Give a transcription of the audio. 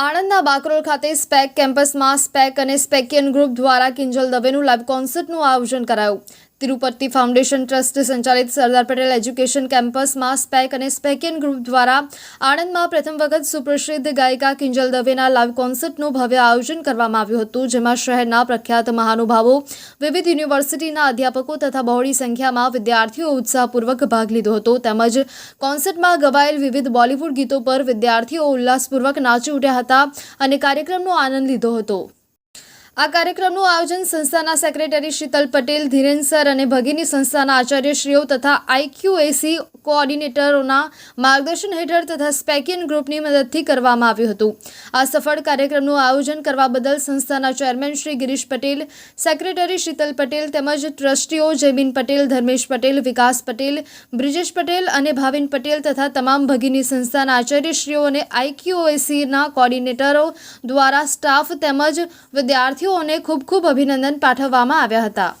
આણંદના બાકરોલ ખાતે સ્પેક કેમ્પસમાં સ્પેક અને સ્પેકિયન ગ્રુપ દ્વારા કિંજલ દવેનું લાઈવ કોન્સર્ટનું આયોજન કરાયું. તિરુપતિ ફાઉન્ડેશન ટ્રસ્ટ સંચાલિત સરદાર પટેલ એજ્યુકેશન કેમ્પસમાં સ્પેક અને સ્પેકિયન ગ્રુપ દ્વારા આણંદમાં પ્રથમ વખત સુપ્રસિદ્ધ ગાયિકા કિંજલ દવેના લાઈવ કોન્સર્ટનું ભવ્ય આયોજન કરવામાં આવ્યું હતું, જેમાં શહેરના પ્રખ્યાત મહાનુભાવો, વિવિધ યુનિવર્સિટીના અધ્યાપકો તથા બહોળી સંખ્યામાં વિદ્યાર્થીઓ ઉત્સાહપૂર્વક ભાગ લીધો હતો. તેમજ કોન્સર્ટમાં ગવાયેલ વિવિધ બોલિવૂડ ગીતો પર વિદ્યાર્થીઓ ઉલ્લાસપૂર્વક નાચી ઉઠ્યા હતા અને કાર્યક્રમનો આનંદ લીધો હતો. આ કાર્યક્રમનું આયોજન સંસ્થાના સેક્રેટરી શીતલ પટેલ, ધીરેન અને ભગીની સંસ્થાના આચાર્યશ્રીઓ તથા આઈક્યુએસી કોઓર્ડિનેટરોના માર્ગદર્શન હેઠળ તથા સ્પેકિયન ગ્રુપની મદદથી કરવામાં આવ્યું હતું. આ સફળ કાર્યક્રમનું આયોજન કરવા બદલ સંસ્થાના ચેરમેન શ્રી ગિરીશ પટેલ, સેક્રેટરી શીતલ પટેલ તેમજ ટ્રસ્ટીઓ જયબીન પટેલ, ધર્મેશ પટેલ, વિકાસ પટેલ, બ્રિજેશ પટેલ અને ભાવિન પટેલ તથા તમામ ભગીની સંસ્થાના આચાર્યશ્રીઓ અને આઈક્યુએસીના કોઓર્ડિનેટરો દ્વારા સ્ટાફ તેમજ વિદ્યાર્થીઓને ખૂબ ખૂબ અભિનંદન પાઠવવામાં આવ્યા હતા.